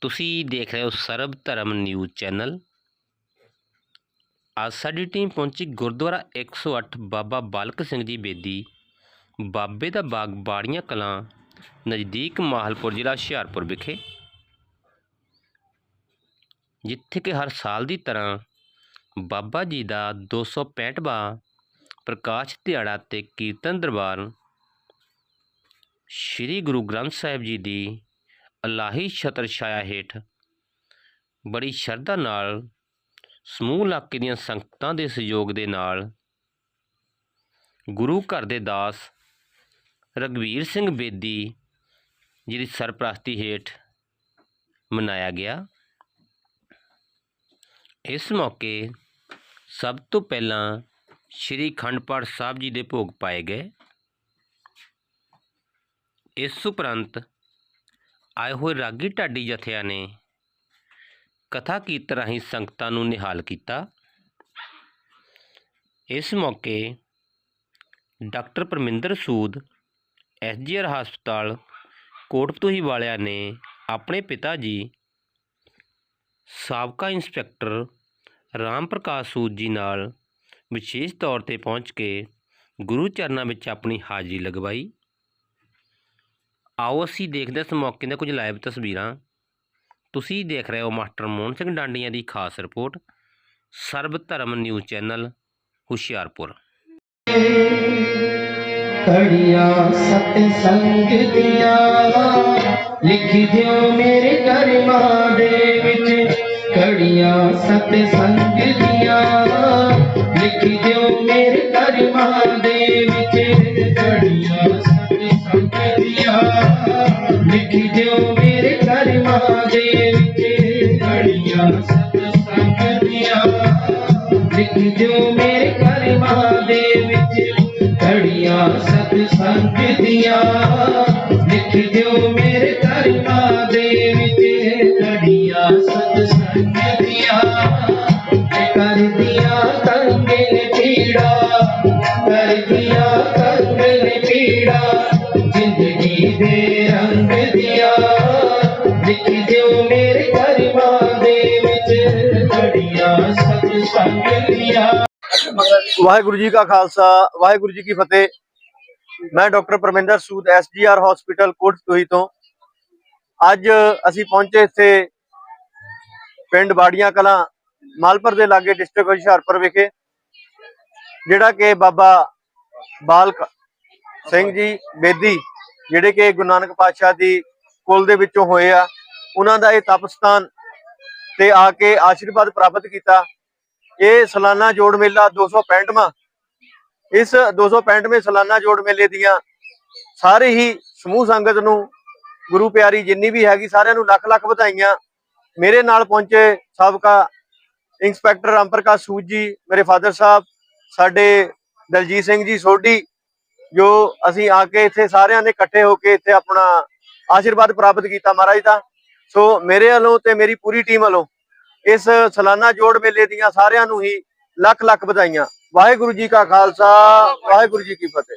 ਤੁਸੀਂ ਦੇਖ ਰਹੇ ਹੋ ਸਰਬ ਧਰਮ ਨਿਊਜ਼ ਚੈਨਲ। ਅੱਜ ਸਾਡੀ ਟੀਮ ਪਹੁੰਚੀ ਗੁਰਦੁਆਰਾ 108 ਬਾਬਾ ਬਾਲਕ ਸਿੰਘ ਜੀ ਬੇਦੀ। ਬਾਬੇ ਦਾ ਬਾਗ ਬਾੜੀਆਂ ਕਲਾਂ ਨਜ਼ਦੀਕ ਮਾਹਲਪੁਰ ਜ਼ਿਲ੍ਹਾ ਹੁਸ਼ਿਆਰਪੁਰ ਵਿਖੇ। ਜਿੱਥੇ ਕਿ ਹਰ ਸਾਲ ਦੀ ਤਰ੍ਹਾਂ ਬਾਬਾ ਜੀ ਦਾ 265ਵਾਂ ਪ੍ਰਕਾਸ਼ ਦਿਹਾੜਾ ਤੇ ਕੀਰਤਨ ਦਰਬਾਰ ਸ੍ਰੀ ਗੁਰੂ ਗ੍ਰੰਥ ਸਾਹਿਬ ਜੀ ਦੀ ਅਲਾਹੀ ਛਤਰ ਛਾਇਆ ਹੇਠ ਬੜੀ ਸ਼ਰਧਾ ਨਾਲ, ਸਮੂਹ ਇਲਾਕੇ ਦੀਆਂ ਸੰਗਤਾਂ ਦੇ ਸਹਿਯੋਗ ਦੇ ਨਾਲ ਗੁਰੂ ਘਰ ਦੇ ਦਾਸ ਰਗਵੀਰ ਸਿੰਘ ਬੇਦੀ ਜੀ ਦੀ ਸਰਪ੍ਰਸਤੀ ਹੇਠ ਮਨਾਇਆ ਗਿਆ। ਇਸ ਮੌਕੇ ਸਭ ਤੋਂ ਪਹਿਲਾਂ ਸ੍ਰੀ ਖੰਡ ਪਾਠ ਸਾਹਿਬ ਜੀ ਦੇ ਭੋਗ ਪਾਏ ਗਏ। ਇਸ ਉਪਰੰਤ ਆਏ ਹੋਏ ਰਾਗੀ ਢਾਡੀ ਜਥਿਆਂ ਨੇ ਕਥਾ ਕੀਰਤ ਰਾਹੀਂ ਸੰਗਤਾਂ ਨੂੰ ਨਿਹਾਲ ਕੀਤਾ। ਇਸ ਮੌਕੇ ਡਾਕਟਰ ਪਰਮਿੰਦਰ ਸੂਦ, ਐਸਜੀਆਰ ਹਸਪਤਾਲ, ਕੋਟਪਤੂਹੀ ਵਾਲਿਆਂ ਨੇ ਆਪਣੇ ਪਿਤਾ ਜੀ, ਸਾਬਕਾ ਇੰਸਪੈਕਟਰ ਰਾਮ ਪ੍ਰਕਾਸ਼ ਸੂਦ ਜੀ ਨਾਲ ਵਿਸ਼ੇਸ਼ ਤੌਰ ਤੇ ਪਹੁੰਚ ਕੇ ਗੁਰੂ ਚਰਨਾਂ ਵਿੱਚ ਆਪਣੀ ਹਾਜ਼ਰੀ ਲਗਵਾਈ। ਆਓ ਅਸੀਂ ਦੇਖਦੇ ਹਾਂ ਇਸ ਮੌਕੇ ਦੀਆਂ ਕੁਝ ਲਾਈਵ ਤਸਵੀਰਾਂ। ਤੁਸੀਂ ਦੇਖ ਰਹੇ ਹੋ ਮਾਸਟਰ ਮੋਹਨ ਸਿੰਘ ਡਾਂਡੀਆਂ ਦੀ ਖਾਸ ਰਿਪੋਰਟ, ਸਰਬ ਧਰਮ ਨਿਊਜ਼ ਚੈਨਲ, ਹੁਸ਼ਿਆਰਪੁਰ। ਕੜੀਆਂ ਸਤ ਸੰਗ ਦੀਆਂ ਲਿਖ ਦਿਓ ਮੇਰੇ ਕਰਮਾਂ ਦੇ ਵਿੱਚ। ਕੜੀਆਂ ਸਤ ਸੰਗ ਦੀਆਂ ਲਿਖ ਦਿਓ ਮੇਰੇ ਕਰਮਾਂ ਦੇ ਵਿੱਚ। ਲਿਖ ਦਿਓ ਮੇਰੇ ਕਰਮਾਂ ਦੇ ਵਿੱਚ ਕੜੀਆਂ ਸਤ ਸੰਗ ਦੀਆਂ ਲਿਖ ਦਿਓ ਮੇਰੇ ਕਰਮਾਂ ਦੇ ਵਿੱਚ ਘੜੀਆਂ ਸਤ ਸੰਗ ਦੀਆਂ ਲਿਖ ਦਿਓ ਮੇਰੇ ਕਰਮਾਂ ਦੇ ਵਿੱਚ ਘੜੀਆਂ ਸਤ ਸੰਗ ਦੀਆਂ ਕਰਦੀਆਂ ਕੰਗੇ ਨੇ ਲਿਖ ਦਿਓ ਮੇਰੇ ਕਰਮਾਂ ਦੇ ਵਿੱਚ। ਘੜੀਆਂ ਸਤ ਸੰਗ ਦੀਆਂ ਵਾਹਿਗੁਰੂ ਜੀ ਕਾ ਖਾਲਸਾ, ਵਾਹਿਗੁਰੂ ਜੀ ਕੀ ਫਤਿਹ। ਮੈਂ doctor Parminder Sood SGR hospital Kotpatuhi ਤੋਂ। ਅੱਜ ਅਸੀਂ ਪਹੁੰਚੇ ਇੱਥੇ ਪਿੰਡ ਬਾੜੀਆਂ ਕਲਾਂ, ਮਾਲਪੁਰ ਦੇ ਲਾਗੇ ਡਿਸਟ੍ਰਿਕਟ ਹੁਸ਼ਿਆਰਪੁਰ ਵਿਖੇ, ਜਿਹੜਾ ਕਿ ਬਾਬਾ ਬਾਲਕ ਸਿੰਘ ਜੀ ਬੇਦੀ, ਜਿਹੜੇ ਕਿ ਗੁਰੂ ਨਾਨਕ ਪਾਤਸ਼ਾਹ ਦੀ ਕੁਲ ਦੇ ਵਿੱਚੋਂ ਹੋਏ ਆ। ਉਹਨਾਂ ਦਾ ਇਹ ਤਪਸਥਾਨ ਤੇ ਆ ਕੇ ਆਸ਼ੀਰਵਾਦ ਪ੍ਰਾਪਤ ਕੀਤਾ। ਇਹ ਸਾਲਾਨਾ ਜੋੜ ਮੇਲਾ 265ਵਾਂ ਇਸ 265ਵੇਂ ਸਾਲਾਨਾ ਜੋੜ ਮੇਲੇ ਦੀਆਂ ਸਾਰੇ ਹੀ ਸਮੂਹ ਸੰਗਤ ਨੂੰ, ਗੁਰੂ ਪਿਆਰੀ ਜਿੰਨੀ ਵੀ ਹੈਗੀ ਸਾਰਿਆਂ ਨੂੰ ਲੱਖ ਲੱਖ ਵਧਾਈਆਂ। ਮੇਰੇ ਨਾਲ ਪਹੁੰਚੇ ਸਾਬਕਾ ਇੰਸਪੈਕਟਰ ਰਾਮਪ੍ਰਕਾਸ਼ ਸੂਦ ਜੀ, ਮੇਰੇ ਫਾਦਰ ਸਾਹਿਬ, ਸਾਡੇ ਦਲਜੀਤ ਸਿੰਘ ਜੀ ਸੋਢੀ, ਜੋ ਅਸੀਂ ਆ ਕੇ ਇੱਥੇ ਸਾਰਿਆਂ ਨੇ ਇਕੱਠੇ ਹੋ ਕੇ ਇੱਥੇ ਆਪਣਾ ਆਸ਼ੀਰਵਾਦ ਪ੍ਰਾਪਤ ਕੀਤਾ ਮਹਾਰਾਜ ਦਾ। ਸੋ ਮੇਰੇ ਵੱਲੋਂ ਤੇ ਮੇਰੀ ਪੂਰੀ ਟੀਮ ਵੱਲੋਂ ਇਸ ਸਾਲਾਨਾ ਜੋੜ ਮੇਲੇ ਦੀਆਂ ਸਾਰਿਆਂ ਨੂੰ ਹੀ ਲੱਖ ਲੱਖ ਵਧਾਈਆਂ। ਵਾਹਿਗੁਰੂ ਜੀ ਕਾ ਖਾਲਸਾ, ਵਾਹਿਗੁਰੂ ਜੀ ਕੀ ਫਤਿਹ।